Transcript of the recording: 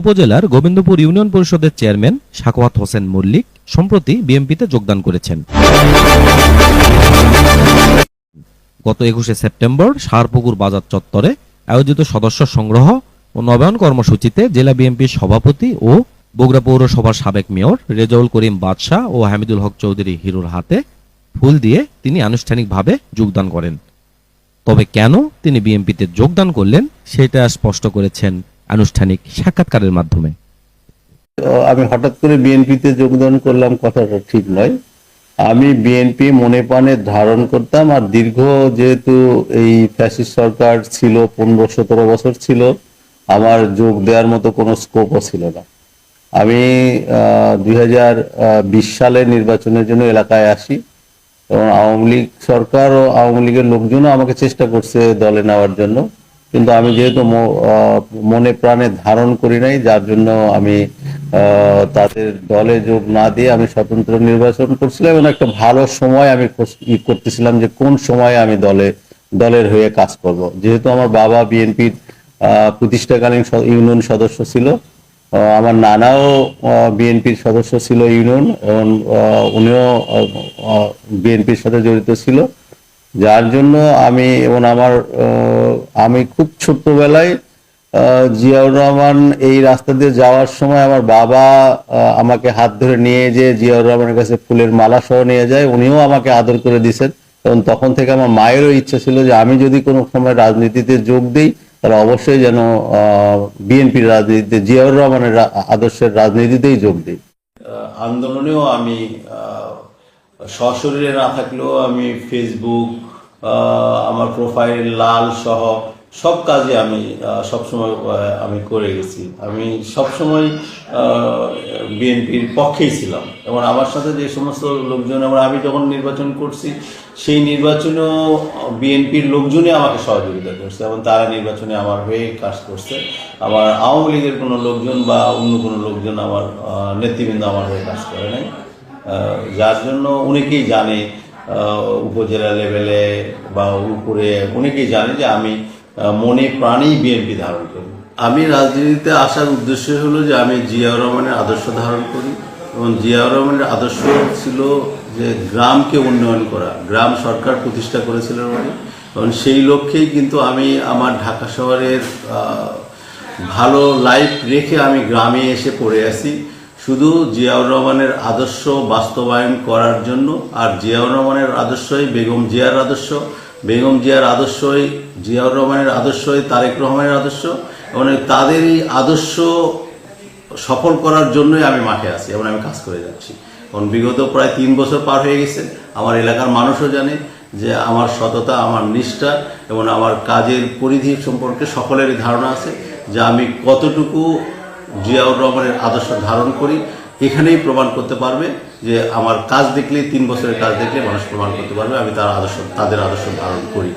উপজেলার গোবিন্দপুর ইউনিয়ন পরিষদের চেয়ারম্যান সাকওয়াত হোসেন মল্লিক সম্প্রতি বিএনপিতে যোগদান করেছেন। গত একুশে সেপ্টেম্বর সারপুকুর বাজার চত্বরে আয়োজিত সদস্য সংগ্রহ ও নবায়ন কর্মসূচিতে জেলা বিএনপির সভাপতি ও বগুড়া পৌরসভার সাবেক মেয়র রেজাউল করিম বাদশাহ ও হামিদুল হক চৌধুরী হিরুর হাতে ফুল দিয়ে তিনি আনুষ্ঠানিকভাবে যোগদান করেন। তবে কেন তিনি বিএনপিতে যোগদান করলেন, সেটা স্পষ্ট করেছেন আনুষ্ঠানিক সাক্ষাৎকারের মাধ্যমে। আমি হঠাৎ করে বিএনপিতে যোগদান করলাম কথাটা ঠিক নয়। আমি বিএনপি মনে প্রাণে ধারণ করতাম আর দীর্ঘ যেহেতু এই ফ্যাসিস্ট সরকার ছিল, পনেরো সতেরো বছর ছিল, আমার যোগ দেওয়ার মতো কোনো স্কোপও ছিল না। আমি দুই হাজার বিশ সালে নির্বাচনের জন্য এলাকায় আসি এবং আওয়ামী লীগ সরকার ও আওয়ামী লীগের লোকজনও আমাকে চেষ্টা করছে দলে নেওয়ার জন্য। কিন্তু আমি যেহেতু মনে প্রাণে ধারণ করি নাই, যার জন্য আমি তাদের দলে যোগ না দিয়ে আমি স্বতন্ত্র নির্বাচন করছিলাম এবং একটা ভালো সময় আমি করতেছিলাম যে কোন সময়ে আমি দলে, দলের হয়ে কাজ করব। যেহেতু আমার বাবা বিএনপির প্রতিষ্ঠাকালীন ইউনিয়ন সদস্য ছিল আমার নানাও বিএনপির সদস্য ছিল ইউনিয়ন, এবং উনিও বিএনপির সাথে জড়িত ছিল। যার জন্য আমি এবং আমার আমি খুব ছোট্টবেলায় জিয়াউর রহমান এই রাস্তা দিয়ে যাওয়ার সময় আমার বাবা আমাকে হাত ধরে নিয়ে যে জিয়াউর রহমানের কাছে ফুলের মালা সহ নিয়ে যায়, উনিও আমাকে আদর করে দিয়েছেন। এবং তখন থেকে আমার মায়েরও ইচ্ছা ছিল যে আমি যদি কোনো সময় রাজনীতিতে যোগ দিই, তাহলে অবশ্যই যেন বিএনপির রাজনীতিতে, জিয়াউর রহমানের আদর্শের রাজনীতিতেই যোগ দিই। আন্দোলনেও আমি সশরীরে না থাকলেও আমি ফেসবুক আমার প্রোফাইল লাল সহ সব কাজে আমি সবসময় আমি করে গেছি। আমি সবসময় বিএনপির পক্ষেই ছিলাম। এবং আমার সাথে যে সমস্ত লোকজন, এবং আমি যখন নির্বাচন করছি, সেই নির্বাচনেও বিএনপির লোকজনই আমাকে সহযোগিতা করছে, এবং তারা নির্বাচনে আমার হয়ে কাজ করছে। আমার আওয়ামী লীগের কোনো লোকজন বা অন্য কোনো লোকজন আমার নেতৃবৃন্দ আমার হয়ে কাজ করে নাই। যার জন্য অনেকেই জানে উপজেলা লেভেলে বা উপরে অনেকেই জানে যে আমি মনে প্রাণেই বিএনপি ধারণ করি। আমি রাজনীতিতে আসার উদ্দেশ্য হলো যে আমি জিয়াউর রহমানের আদর্শ ধারণ করি এবং জিয়াউর রহমানের আদর্শ ছিল যে গ্রামকে উন্নয়ন করা। গ্রাম সরকার প্রতিষ্ঠা করেছিলেন উনি। এবং সেই লক্ষ্যেই কিন্তু আমি আমার ঢাকা শহরের ভালো লাইফ রেখে আমি গ্রামে এসে পড়ে আছি। শুধু জিয়াউর রহমানের আদর্শ বাস্তবায়ন করার জন্য, আর জিয়াউর রহমানের আদর্শই বেগম জিয়ার আদর্শ। বেগম জিয়ার আদর্শই জিয়াউর রহমানের আদর্শই তারেক রহমানের আদর্শ, এবং তাদের এই আদর্শ সফল করার জন্যই আমি মাঠে আছি এবং আমি কাজ করে যাচ্ছি। কারণ বিগত প্রায় তিন বছর পার হয়ে গেছে, আমার এলাকার মানুষও জানে যে আমার সততা, আমার নিষ্ঠা, এবং আমার কাজের পরিধি সম্পর্কে সকলেরই ধারণা আছে যে আমি কতটুকু জিয়াউর রহমানের আদর্শ ধারণ করি, এখানেই প্রমাণ করতে পারবে যে আমার কাজ দেখলে তিন বছরের কাজ দেখলে মানুষ প্রমাণ করতে পারবে আমি তার আদর্শ, তাদের আদর্শ ধারণ করি